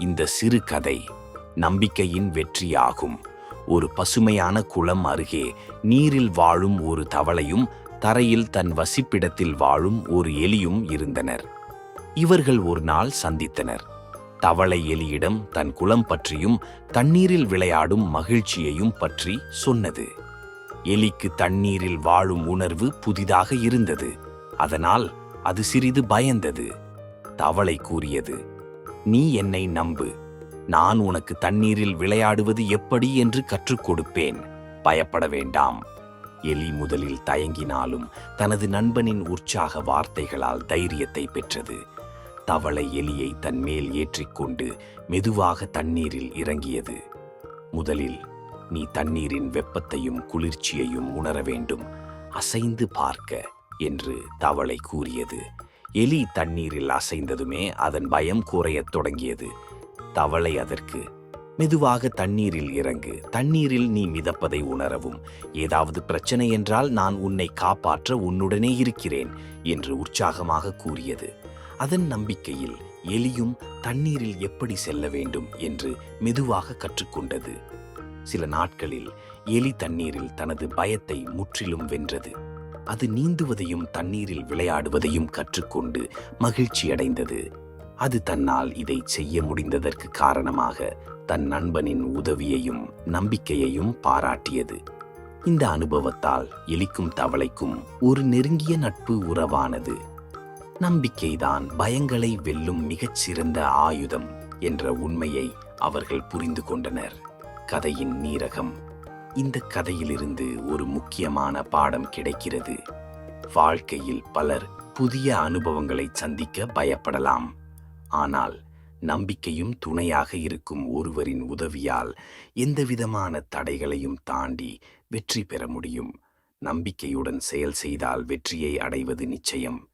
இந்த சிறு கதை நம்பிக்கையின் வெற்றியாகும். ஒரு பசுமையான குளம் அருகே நீரில் வாழும் ஒரு தவளையும் தரையில் தன் வசிப்பிடத்தில் வாழும் ஒரு எலியும் இருந்தனர். இவர்கள் ஒரு நாள் சந்தித்தனர். தவளை எலியிடம் தன் குளம் பற்றியும் தண்ணீரில் விளையாடும் மகிழ்ச்சியையும் பற்றி சொன்னது. எலிக்கு தண்ணீரில் வாழும் உணர்வு புதிதாக இருந்தது. அதனால் அது சிறிது பயந்தது. தவளை கூறியது நீ என்னை நம்பு. நான் உனக்கு தண்ணீரில் விளையாடுவது எப்படி என்று கற்றுக் கொடுப்பேன். பயப்பட வேண்டாம். எலி முதலில் தயங்கினாலும் தனது நண்பனின் உற்சாக வார்த்தைகளால் தைரியத்தை பெற்றது. தவளை எலியை தன் மேல் ஏற்றிக்கொண்டு மெதுவாக தண்ணீரில் இறங்கியது. முதலில் நீ தண்ணீரின் வெப்பத்தையும் குளிர்ச்சியையும் உணர வேண்டும். அசைந்து பார்க்க என்று தவளை கூறியது. எலி தண்ணீரில் அசைந்ததுமே அதன் பயம் குறையத் தொடங்கியது. தவளை அதற்கு மெதுவாக தண்ணீரில் இறங்கு தண்ணீரில் நீ மிதப்பதை உணரவும். ஏதாவது பிரச்சனை என்றால் நான் உன்னை காப்பாற்ற உன்னுடனே இருக்கிறேன் என்று உற்சாகமாக கூறியது. அதன் நம்பிக்கையில் எலியும் தண்ணீரில் எப்படி செல்ல வேண்டும் என்று மெதுவாக கற்றுக்கொண்டது. சில நாட்களில் எலி தண்ணீரில் தனது பயத்தை முற்றிலும் வென்றது. அது நீந்துவதையும் தண்ணீரில் விளையாடுவதையும் கற்றுக்கொண்டு மகிழ்ச்சியடைந்தது. அது தன்னால் இதை செய்ய முடிந்ததற்கு காரணமாக தன் நண்பனின் உதவியையும் நம்பிக்கையையும் பாராட்டியது. இந்த அனுபவத்தால் எலிக்கும் தவளைக்கும் ஒரு நெருங்கிய நட்பு உறவானது. நம்பிக்கைதான் பயங்களை வெல்லும் மிகச்சிறந்த ஆயுதம் என்ற உண்மையை அவர்கள் புரிந்து கொண்டனர். கதையின் நீரகம் இந்த கதையிலிருந்து ஒரு முக்கியமான பாடம் கிடைக்கிறது. வாழ்க்கையில் பலர் புதிய அனுபவங்களை சந்திக்க பயப்படலாம். ஆனால் நம்பிக்கையும் துணையாக இருக்கும் ஒருவரின் உதவியால் எந்தவிதமான தடைகளையும் தாண்டி வெற்றி பெற முடியும். நம்பிக்கையுடன் செயல் செய்தால் வெற்றியை அடைவது நிச்சயம்.